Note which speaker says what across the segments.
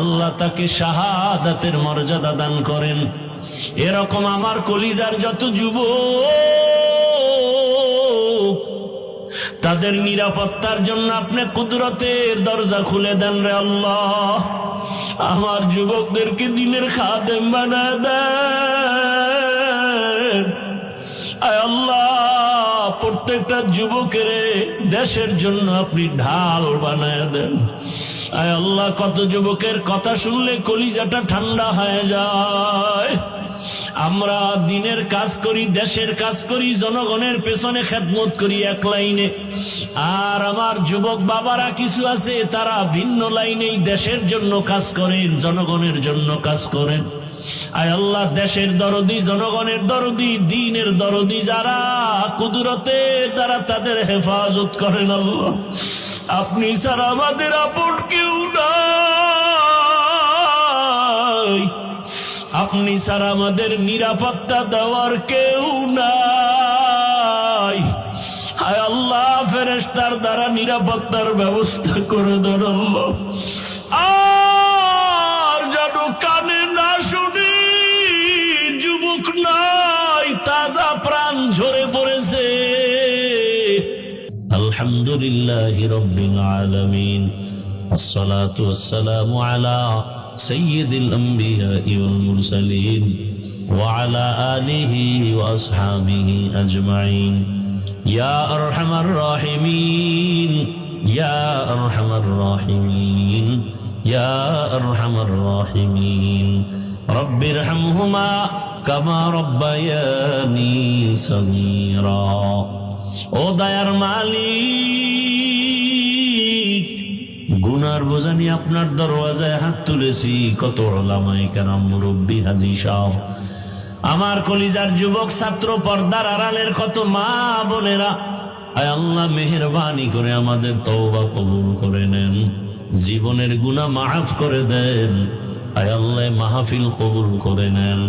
Speaker 1: আল্লাহ, তাকে শাহাদাতের মর্যাদা দান করেন। এরকম আমার কলিজার যত যুব তাদের নিরাপত্তার জন্য আপনি কুদরতের দরজা খুলে দেন রে আল্লাহ। আমার যুবকদেরকে দিনের খাদেম বানায় দেন। আল্লাহ প্রত্যেকটা যুবকের দেশের জন্য আপনি ঢাল বানায় দেন। আয় আল্লাহ, কত যুবকের কথা শুনলে কলিজাটা ঠান্ডা হয়ে যায়। আমরা দিনের কাজ করি, দেশের কাজ করি, জনগণের পেছনে খেদমত করি এক লাইনে। আর আমার যুবক বাবারা কিছু আছে, তারা ভিন্ন লাইনেই দেশের জন্য কাজ করেন, জনগণের জন্য কাজ করেন। আয় আল্লাহ, দেশের দরদি, জনগণের দরদি, দিনের দরদি যারা কুদরতে, তারা তাদের হেফাজত করেন আল্লাহ। আপনি ছাড়া আমাদের আপন কেউ আপনি ছাড়া আমাদের নিরাপত্তা দেওয়ার কেউ নাই। হায় আল্লাহ ফেরেস্তার দ্বারা নিরাপত্তার ব্যবস্থা করে দেন আল্লাহ। الحمد لله رب العالمين. الصلاة والسلام على سيد الأنبياء والمرسلين وعلى آله وأصحابه أجمعين. يا أرحم الراحمين يا أرحم الراحمين يا أرحم الراحمين. رب ارحمهما كما ربياني صغيرا. ও দয়ার মালিক, গুনার বোঝা নিয়ে আপনার দরওয়াজায় হাত তুলেছি। কত ওলামাই কেরাম, মুরব্বী হাজি সাহ আমার কলিজার যুবক ছাত্র পর্দার আড়ালের কত মা বোনেরা। আয় আল্লাহ, মেহরবানি করে আমাদের তওবা কবুল করে নেন। জীবনের গুনাহ মাফ করে দেন। আয় মাহফিল কবুল করে নেন।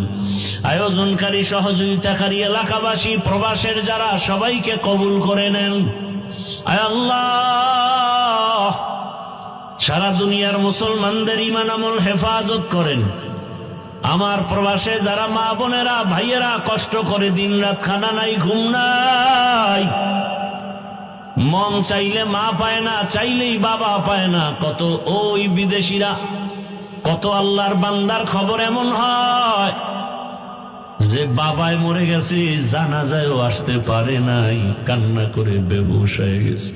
Speaker 1: আয়োজনকারী, সহযোগিতাকারী এলাকাবাসী, প্রবাসের যারা, সবাইকে কবুল করে নেন। আয় আল্লাহ, সারা দুনিয়ার মুসলমানদের ইমান আমল হেফাজত করেন। আমার প্রবাসে যারা মা বোনেরা, ভাইয়েরা, কষ্ট করে দিন রাত খানা নাই, ঘুম নাই, মন চাইলে মা পায় না, চাইলেই বাবা পায় না, কত ওই বিদেশিরা কত আল্লাহর বান্দার খবর এমন হয় যে বাবায় মরে গেছে জানা যায়ও আসতে পারে নাই, কান্না করে বেহুশ হয়ে গেছে।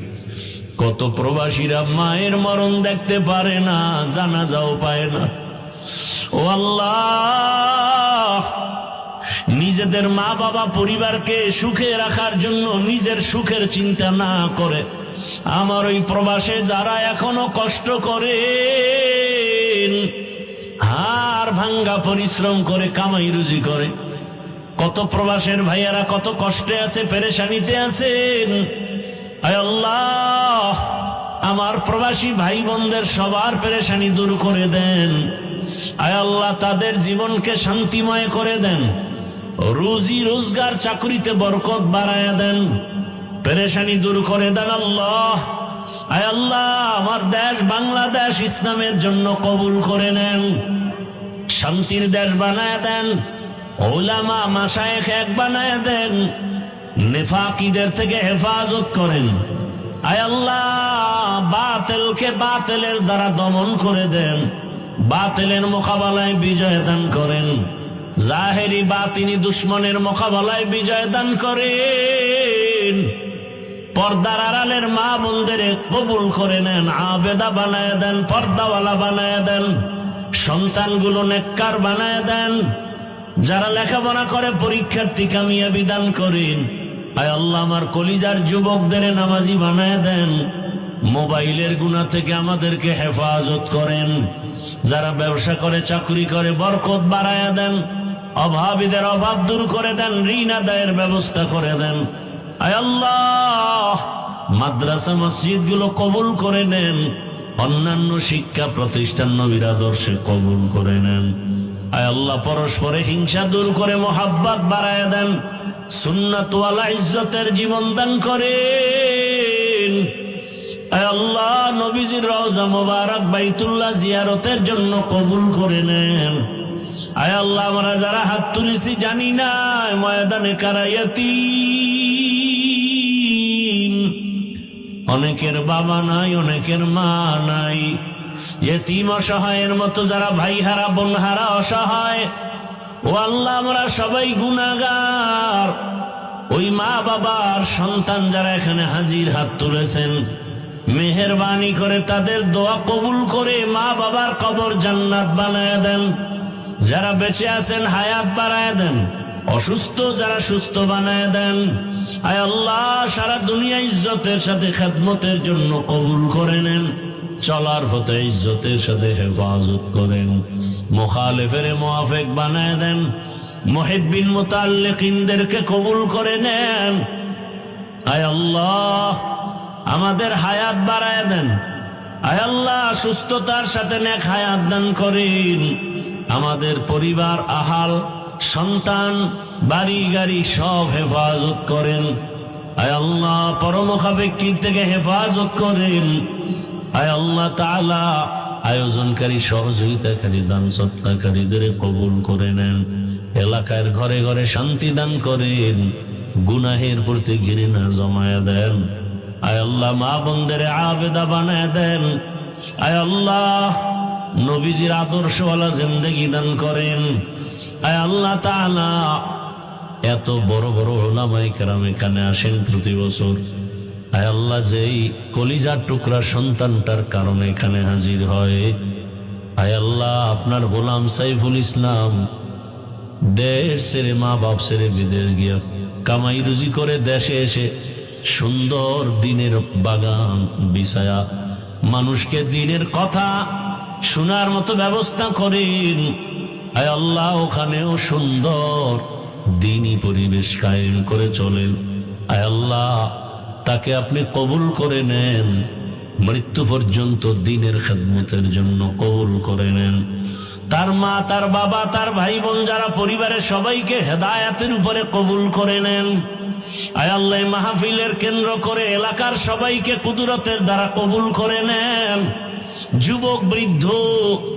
Speaker 1: কত প্রবাসীরা মায়ের মরণ দেখতে পারে না জানা যাও পায় না। ও আল্লাহ, নিজেদের মা বাবা পরিবারকে সুখে রাখার জন্য নিজের সুখের চিন্তা না করে আমার ওই প্রবাসে যারা এখনও কষ্ট করে হার ভাঙ্গা পরিশ্রম করে, কামাই রুজি করে, কত প্রবাসের ভাইয়ারা কত কষ্টে আছে, পেরেশানিতে আছেন। আল্লাহ, আমার প্রবাসী ভাই বোনদের সবার পেরেশানি দূর করে দেন। আয় আল্লাহ, তাদের জীবনকে শান্তিময় করে দেন। রুজি রোজগার চাকরিতে বরকত বাড়ায় দেন। পেরেশানি দূর করে দেন আল্লাহ। আয় আল্লাহ, আমার দেশ বাংলাদেশ ইসলামের জন্য কবুল করে নেন। শান্তির দেশ বানায় দেন। ওলামা মাসায়েখ এক বানায় দেন। নেফাকিদের থেকে হেফাজত করেন। আয় আল্লাহ, বাতেলকে বাতেলের দ্বারা দমন করে দেন। বাতেলের মোকাবেলায় বিজয় দান করেন। জাহেরি বাতিনি দুশ্মনের মোকাবেলায় বিজয় দান করেন। পর্দার আড়ালের মা বোনদের কবুল করে নেন, আবেদা বানায় দেন, পর্দাওয়ালা বানায় দেন, সন্তানগুলো নেককার বানায় দেন। যারা লেখাপড়া করে পরীক্ষার্থী কামিয়াবি বিধান করেন। আয় আল্লাহ, আমার কলিজার যুবকদের নামাজি বানায় দেন। মোবাইলের গুণা থেকে আমাদেরকে হেফাজত করেন। যারা ব্যবসা করে, চাকরি করে, বরকত বাড়ায়া দেন, অভাবীদের অভাব দূর করে দেন, ঋণ আদায়ের ব্যবস্থা করে দেন। মাদ্রাসা মসজিদগুলো কবুল করে নেন। অন্যান্য শিক্ষা প্রতিষ্ঠান নবীর আদর্শে কবুল করে নেন। আয় আল্লাহ, পরস্পরে হিংসা দূর করে মোহাব্বত বাড়ায় দেন। সুন্নাতওয়ালা ইজ্জতের জীবন দান করেন। আল্লাহ, নবীজির রওজা মোবারক বাইতুল্লাহ জিয়ারতের জন্য কবুল করে নেন। আয় আল্লাহ, আমরা যারা হাত তুলেছি জানি না, ময়দানে কারাইয়াতি অনেকের বাবা নাই, অনেকের মা নাই। যে এতিম অসহায়ের মতো যারা ভাই হারা বোন হারা অসহায়, ও আল্লাহ আমরা সবাই গুনাগার ওই মা বাবার সন্তান যারা এখানে হাজির হাত তুলেছেন, মেহরবানি করে তাদের দোয়া কবুল করে মা বাবার কবর জান্নাত বানায় দেন। যারা বেঁচে আছেন, হায়াত বাড়ায় দেন। অসুস্থ যারা সুস্থ বানায় দেন, আয় আল্লাহ, সারা দুনিয়া ইজ্জতের সাথে খেদমতের জন্য কবুল করে নেন। চলার হতে ইজ্জতের সাথে হেফাজত করেন। মোখালেফের মোয়াফেক বানায় দেন। মহিবিন মোতাল্লিকিনদেরকে কবুল করে নেন। আয় আল্লাহ, আমাদের হায়াত বাড়ায় দেন। আয় আল্লাহ, সুস্থতার সাথে নেক হায়াত দান করেন। আমাদের পরিবার আহাল সন্তান, বাড়ি, গাড়ি সব হেফাজত করেন। আয় আল্লাহ পরমখাবেক্ষিক থেকে হেফাজত করেন। আয় আল্লাহ তাআলা, আয়োজনকারী সহযোগিতাকারী দান সত্তাকারীদের কবুল করে নেন। এলাকার ঘরে ঘরে শান্তি দান করেন। গুনাহের প্রতি ঘৃণা জমায়া দেন। আয় আল্লাহ, মা বন্ধের আবেদা বানায় দেন। আয় আল্লাহ, নবীজির আদর্শওয়ালা জিন্দগি দান করেন। আল্লাহ এত বড় বড় ওলামাই কেরাম এখানে আসেন প্রতি বছর। আয় আল্লাহ যেই কলিজার টুকরা সন্তানটার কারণে এখানে হাজির হয়। আয় আল্লাহ আপনার গোলাম সাইফুল ইসলাম, দেশ ছেড়ে মা বাপ ছেড়ে বিদেশ গিয়া কামাই রুজি করে দেশে এসে সুন্দর দিনের বাগান বিছায়া মানুষকে দিনের কথা শোনার মতো ব্যবস্থা করেন। আল্লাহ, ওখানেও সুন্দর দিনই পরিবেশ কায়েম করে চলেন। আয় আল্লাহ, তাকে আপনি কবুল করে নেন। মৃত্যু পর্যন্ত দিনের খেদমতের জন্য কবুল করে নেন। তার মা, তার বাবা, তার ভাই বোন যারা পরিবারের সবাইকে হেদায়াতের উপরে কবুল করে নেন। আয় আল্লাহ মাহফিলের কেন্দ্র করে এলাকার সবাইকে কুদরতের দ্বারা কবুল করে নেন। যুবক বৃদ্ধ,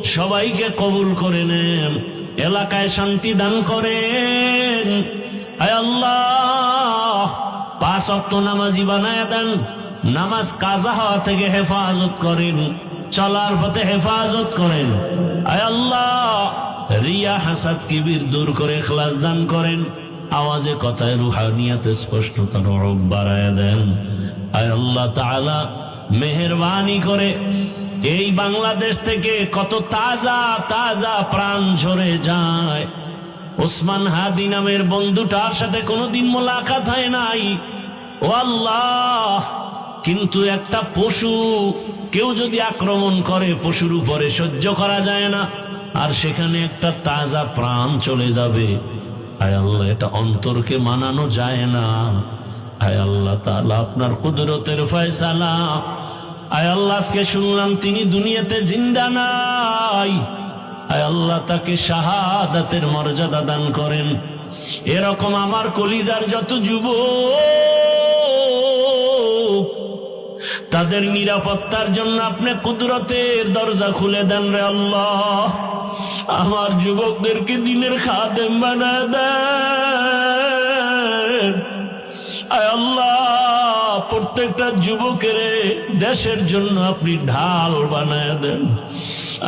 Speaker 1: সবাইকে কবুল করে নেন, এলাকায় শান্তি দান করেন। আল্লাহ, পাঁচ অক্ট নামাজি বানায় দেন, নামাজ কাজা হওয়া থেকে হেফাজত করেন, চলার পথে হেফাজত করেন। আল্লাহ, রিয়া হাসাদ কিবির দূর করে খ্লাস দান করেন, আওয়াজে কথায় রুহানিয়াতে স্পষ্টতার রব বাড়ায় দেন। আয় আল্লাহ তাআলা, মেহরবানি করে এই বাংলাদেশ থেকে কত তাজা তাজা প্রাণ ঝরে যায়। ওসমান হাদি নামের বন্ধুটার সাথে কোনোদিন মোলাকাত হয় নাই। ও আল্লাহ, কিন্তু একটা পশু, কেউ যদি আক্রমণ করে, পশুর উপরে সহ্য করা যায় না। আর সেখানে একটা তাজা প্রাণ চলে যাবে। আয় আল্লাহ, এটা অন্তরকে মানানো যায় না। আয় আল্লাহ তাআলা, আপনার কুদরতের ফয়সালা আয় আল্লাহ, আজকে শুনলাম তিনি দুনিয়াতে জিন্দা নাই। আয় আল্লাহ, তাকে শাহাদাতের মর্যাদা দান করেন। এরকম আমার কলিজার যত যুব তাদের নিরাপত্তার জন্য আপনি কুদরতের দরজা খুলে দেন রে আল্লাহ। আমার যুবকদেরকে দিনের খাদেম বানায় দেন। আয় আল্লাহ প্রত্যেকটা যুবকের দেশের জন্য আপনি ঢাল বানায় দেন।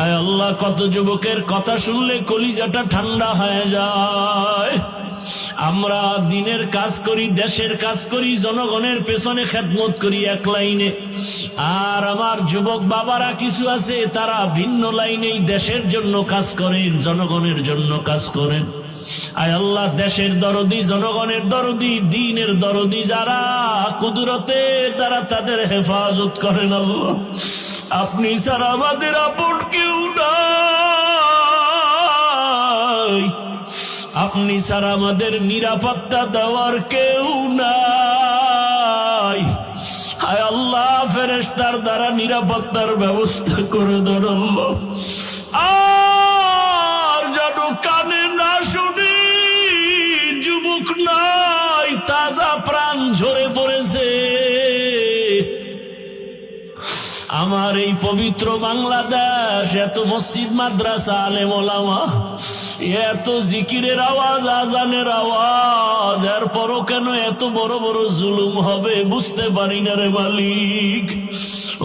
Speaker 1: আয় আল্লাহ, কত যুবকের কথা শুনলে কলিজাটা ঠান্ডা হয়ে যায়। আমরা দিনের কাজ করি, দেশের কাজ করি, জনগণের পেছনে খেদমত করি এক লাইনে। আর আমার যুবক বাবারা কিছু আছে, তারা ভিন্ন লাইনেই দেশের জন্য কাজ করেন, জনগণের জন্য কাজ করেন। আয় আল্লাহ, দেশের দরদি, জনগণের দরদি, দিনের দরদি যারা, কুদরতে তারা তাদের হেফাজত করেন আল্লাহ। আপনি ছাড়া আমাদের আপন কেউ নাই। আপনি ছাড়া আমাদের নিরাপত্তা দেওয়ার কেউ নাই। হায় আল্লাহ ফেরেস্তার দ্বারা নিরাপত্তার ব্যবস্থা করে দেন আল্লাহ। আমার এই পবিত্র বাংলাদেশ, এত মসজিদ, মাদ্রাসা, আলেম ওলামা, এত জিকিরের আওয়াজ আজানের আওয়াজ, এরপরও কেন এত বড় বড় জুলুম হবে বুঝতে পারি না রে মালিক।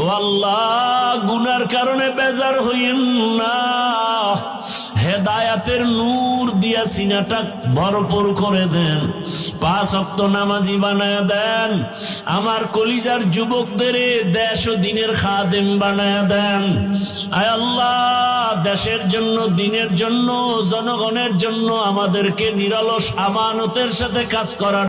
Speaker 1: ও আল্লাহ, গুনার কারণে বেজার হইন না। হেদায়াতের নূর দিয়া সিনাটা ভরপুর করে দেন। পাঁচ অক্ত নামাজি বানায় দেন। আমার কলিজার যুবকদের দেশ ও দিনের খাদেম বানায় দেন। আয় আল্লাহ, দেশের জন্য, দিনের জন্য, জনগণের জন্য আমাদেরকে নিরলস আমানতের সাথে কাজ করার